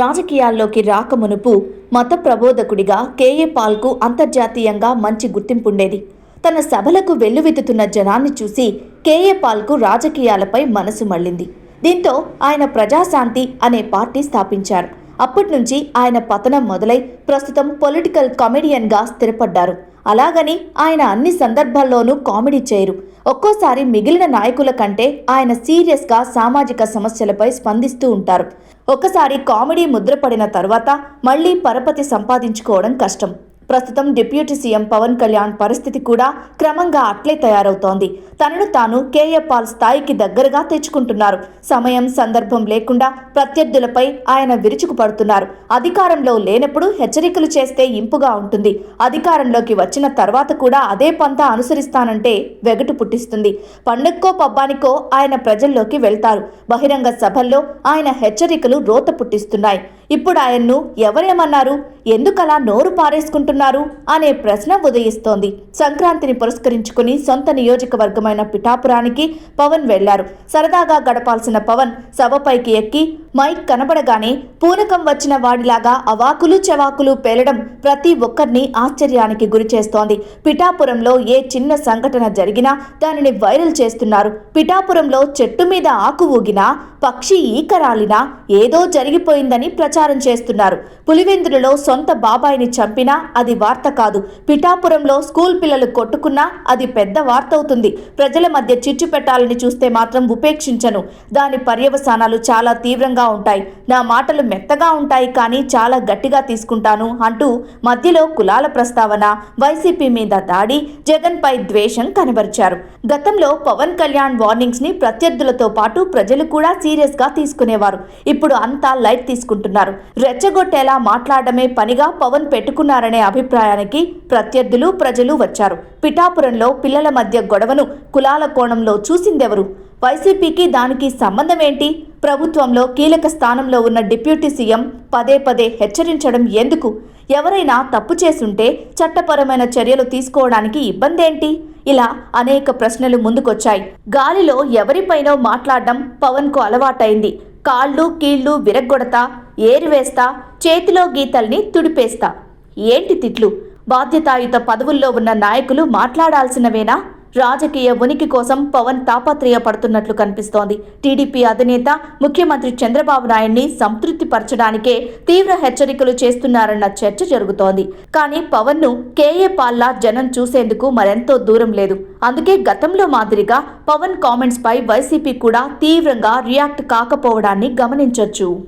రాజకీయాల్లోకి రాకమునుపు మత ప్రబోధకుడిగా కేఏ పాల్కు అంతర్జాతీయంగా మంచి గుర్తింపుండేది. తన సభలకు వెల్లువెత్తుతున్న జనాన్ని చూసి కేఏ పాల్కు రాజకీయాలపై మనసు మళ్ళింది. దీంతో ఆయన ప్రజాశాంతి అనే పార్టీ స్థాపించారు. అప్పటి నుంచి ఆయన పతనం మొదలై ప్రస్తుతం పొలిటికల్ కమెడియన్గా స్థిరపడ్డారు. అలాగని ఆయన అన్ని సందర్భాల్లోనూ కామెడీ చేయరు. ఒక్కోసారి మిగిలిన నాయకుల కంటే ఆయన సీరియస్గా సామాజిక సమస్యలపై స్పందిస్తూ ఉంటారు. ఒకసారి కామెడీ ముద్రపడిన తర్వాత మళ్ళీ పరపతి సంపాదించుకోవడం కష్టం. ప్రస్తుతం డిప్యూటీ సీఎం పవన్ కళ్యాణ్ పరిస్థితి కూడా క్రమంగా అట్లే తయారవుతోంది. తనను తాను కేఏ పాల్ స్థాయికి దగ్గరగా తెచ్చుకుంటున్నారు. సమయం సందర్భం లేకుండా ప్రత్యర్థులపై ఆయన విరుచుకుపడుతున్నారు. అధికారంలో లేనప్పుడు హెచ్చరికలు చేస్తే ఇంపుగా ఉంటుంది. అధికారంలోకి వచ్చిన తర్వాత కూడా అదే పంతా అనుసరిస్తానంటే వెగటు పుట్టిస్తుంది. పండక్కో పబ్బానికో ఆయన ప్రజల్లోకి వెళ్తారు. బహిరంగ సభల్లో ఆయన హెచ్చరికలు రోత పుట్టిస్తున్నాయి. ఇప్పుడు ఆయన్ను ఎవరేమన్నారు? ఎందుకలా నోరు పారేసుకుంటున్నారు? అనే ప్రశ్న ఉదయిస్తోంది. సంక్రాంతిని పురస్కరించుకుని సొంత నియోజకవర్గమైన పిఠాపురానికి పవన్ వెళ్ళారు. సరదాగా గడపాల్సిన పవన్ సభపైకి ఎక్కి మైక్ కనబడగానే పూనకం వచ్చిన వాడిలాగా అవాకులు చెవాకులు పేలడం ప్రతి ఒక్కరిని ఆశ్చర్యానికి గురిచేస్తోంది పిఠాపురంలో ఏ చిన్న సంఘటన జరిగినా దానిని వైరల్ చేస్తున్నారు. పిఠాపురంలో చెట్టు మీద ఆకు ఊగినా పక్షి ఈకరాలినా ఏదో జరిగిపోయిందని ప్రచారం చేస్తున్నారు. పులివెందులలో సొంత బాబాయిని చంపినా అది వార్త కాదు. పిఠాపురంలో స్కూల్ పిల్లలు కొట్టుకున్నా అది పెద్ద వార్త అవుతుంది. ప్రజల మధ్య చిచ్చు పెట్టాలని చూస్తే మాత్రం ఉపేక్షించను. దాని పర్యవసానాలు చాలా తీవ్రంగా ఉంటాయి. నా మాటలు మెత్తగా ఉంటాయి కానీ చాలా గట్టిగా తీసుకుంటాను అంటూ మధ్యలో కులాల ప్రస్తావన వైసీపీ మీద దాడి జగన్పై ద్వేషం కనబరిచారు. గతంలో పవన్ కళ్యాణ్ వార్నింగ్స్ని ప్రత్యర్థులతో పాటు ప్రజలు కూడా సీరియస్గా తీసుకునేవారు. ఇప్పుడు అంతా లైట్ తీసుకుంటున్నారు. రెచ్చగొట్టేలా మాట్లాడమే పనిగా పవన్ పెట్టుకున్నారనే అభిప్రాయానికి ప్రత్యర్థులు ప్రజలు వచ్చారు. పిఠాపురంలో పిల్లల మధ్య గొడవను కులాల కోణంలో చూసిందెవరు? వైసీపీకి దానికి సంబంధం ఏంటి ప్రభుత్వంలో కీలక స్థానంలో ఉన్న డిప్యూటీ సీఎం పదే పదే హెచ్చరించడం ఎందుకు? ఎవరైనా తప్పు చేసుంటే చట్టపరమైన చర్యలు తీసుకోవడానికి ఇబ్బంది ఏంటి ఇలా అనేక ప్రశ్నలు ముందుకొచ్చాయి. గాలిలో ఎవరిపైనో మాట్లాడడం పవన్కు అలవాటైంది. కాళ్ళు కీళ్ళు విరగ్గొడతా ఏరివేస్తా చేతిలో గీతల్ని తుడిపేస్తా. ఏంటి తిట్లు? బాధ్యతాయుత పదవుల్లో ఉన్న నాయకులు మాట్లాడాల్సినవేనా? రాజకీయ ఉనికి కోసం పవన్ తాపత్రయపడుతున్నట్లు కనిపిస్తోంది. టీడీపీ అధినేత ముఖ్యమంత్రి చంద్రబాబు నాయుడిని సంతృప్తిపరచడానికే తీవ్ర హెచ్చరికలు చేస్తున్నారన్న చర్చ జరుగుతోంది. కానీ పవన్ను కేఏ పాల్లా జనం చూసేందుకు మరెంతో దూరం లేదు. అందుకే గతంలో మాదిరిగా పవన్ కామెంట్స్ పై వైసీపీ కూడా తీవ్రంగా రియాక్ట్ కాకపోవడాన్ని గమనించొచ్చు.